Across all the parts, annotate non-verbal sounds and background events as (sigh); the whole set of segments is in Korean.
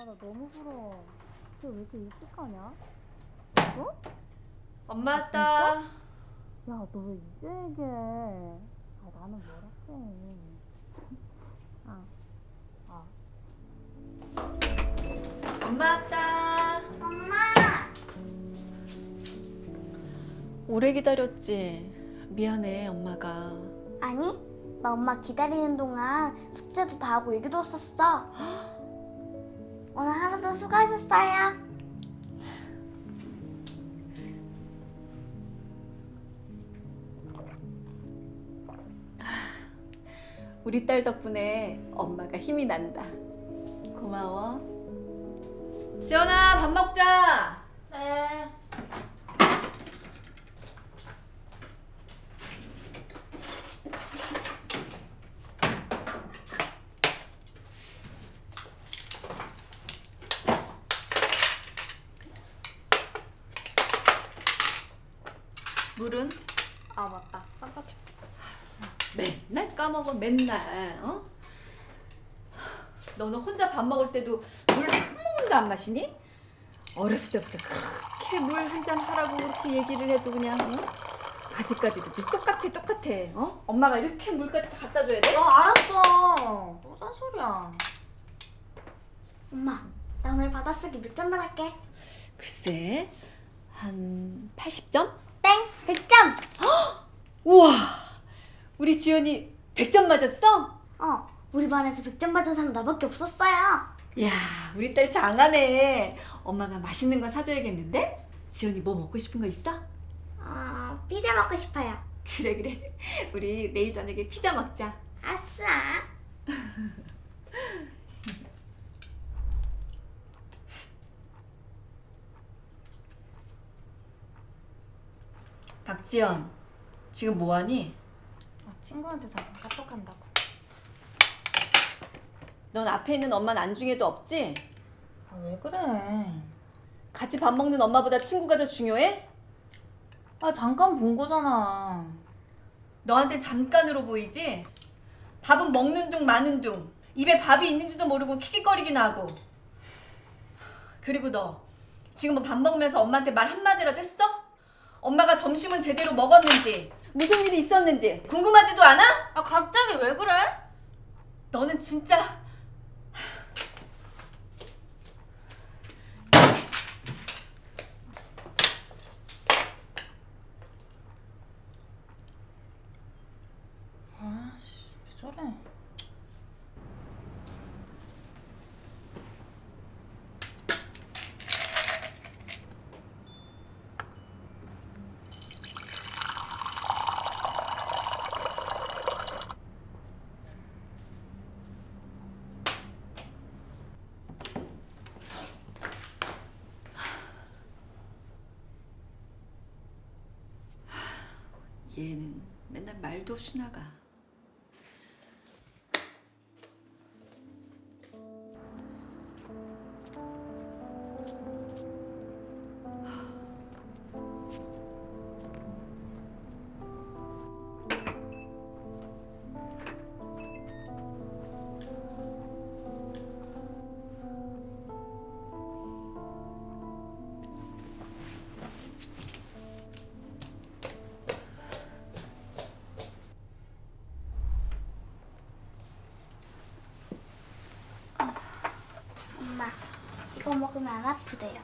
아, 나 너무 부러워. 쟤왜 이렇게 일찍 가냐? 어? 엄마 왔다. 야, 너 왜 이제 얘기해? 아, 나는 뭐랄게. 아, 아. 엄마 왔다. 엄마! 오래 기다렸지. 미안해, 엄마가. 아니, 나 엄마 기다리는 동안 숙제도 다 하고 일기도 썼어. (gasps) 오늘 하루도 수고하셨어요. 우리 딸 덕분에 엄마가 힘이 난다. 고마워. 지연아, 밥 먹자. 네. 물은 아 맞다 깜빡했다 맨날 까먹어, 맨날. 어? 너는 혼자 밥 먹을 때도 물 한 모금도 안 마시니? 어렸을 때부터 그렇게 물 한 잔 하라고 그렇게 얘기를 해도 그냥 어? 아직까지도 늘 똑같아 똑같아 어? 엄마가 이렇게 물까지 다 갖다 줘야 돼? 어 알았어 또 잔소리야 엄마, 나 오늘 받아쓰기 몇 점 받을게? 글쎄 한 80점? 땡! 100점! (gasps) 우와 우리 지연이 100점 맞았어? 어, 우리 반에서 100점 받은 사람 나밖에 없었어요. 야 우리 딸 장하네 엄마가 맛있는 거 사줘야겠는데? 지연이 뭐 먹고 싶은 거 있어? 아, 피자 먹고 싶어요. 그래 그래 우리 내일 저녁에 피자 먹자 아싸! (laughs) 박지연 지금 뭐하니? 아, 친구한테 잠깐 카톡 한다고 넌 앞에 있는 엄마 안중에도 없지? 아 왜 그래 같이 밥 먹는 엄마보다 친구가 더 중요해? 아 잠깐 본 거잖아 너한테 잠깐으로 보이지? 밥은 먹는 둥 마는 둥 입에 밥이 있는지도 모르고 킥킥거리기나 하고 그리고 너 지금 뭐 밥 먹으면서 엄마한테 말 한마디라도 했어? 엄마가 점심은 제대로 먹었는지 무슨 일이 있었는지 궁금하지도 않아? 아 갑자기 왜 그래? 너는 진짜 아씨 왜 저래 얘는 맨날 말도 없이 나가 엄마, 이거 먹으면 안 아프대요.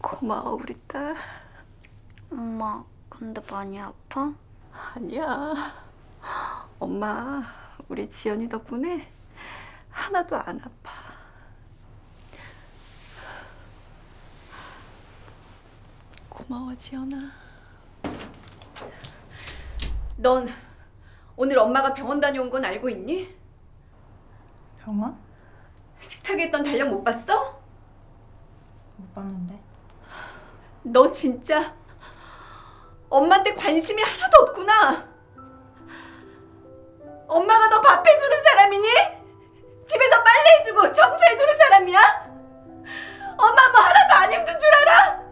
고마워 우리 딸 엄마, 근데 많이 아파? 아니야 엄마 우리 지연이 덕분에 하나도 안 아파 고마워 지연아 넌 오늘 엄마가 병원 다녀온 건 알고 있니? 병원? 식탁에 있던 달력 못 봤어? 못 봤는데 너 진짜 엄마한테 관심이 하나도 없구나. 엄마가 너 밥 해주는 사람이니? 집에서 빨래 해주고 청소해주는 사람이야? 엄마 뭐 하나도 안 힘든 줄 알아?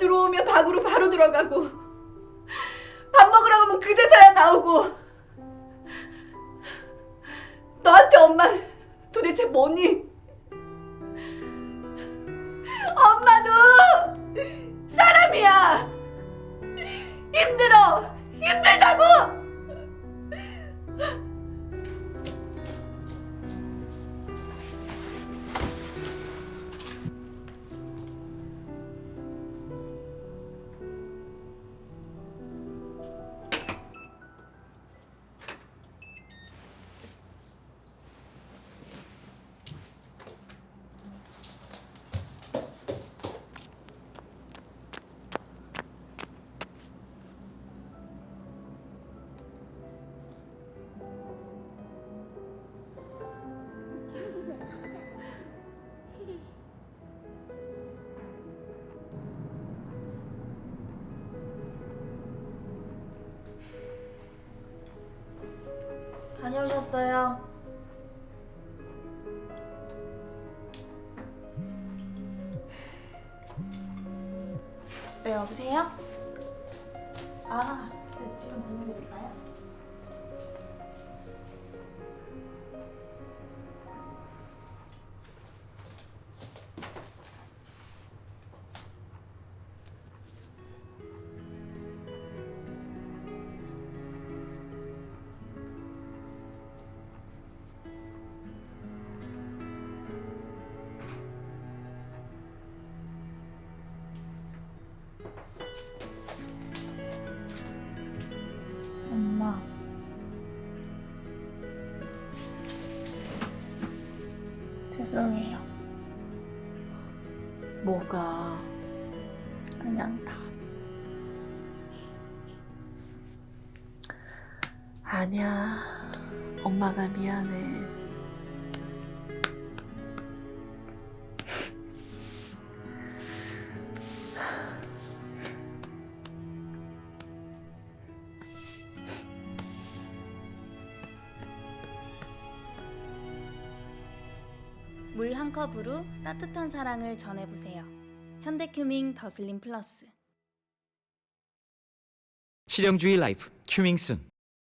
들어오면 방으로 바로 들어가고 밥 먹으러 가면 그제서야 나오고 너한테 엄마 도대체 뭐니? 엄마도 사람이야! 힘들어! 힘들다고! 다녀오셨어요. 네, 여보세요? 아, 네, 지금 보내드 죄송해요. 뭐가? 그냥 다. 아니야. 엄마가 미안해. 물 한 컵으로 따뜻한 사랑을 전해보세요. 현대큐밍 더슬림 플러스. 실용주의 라이프 큐밍순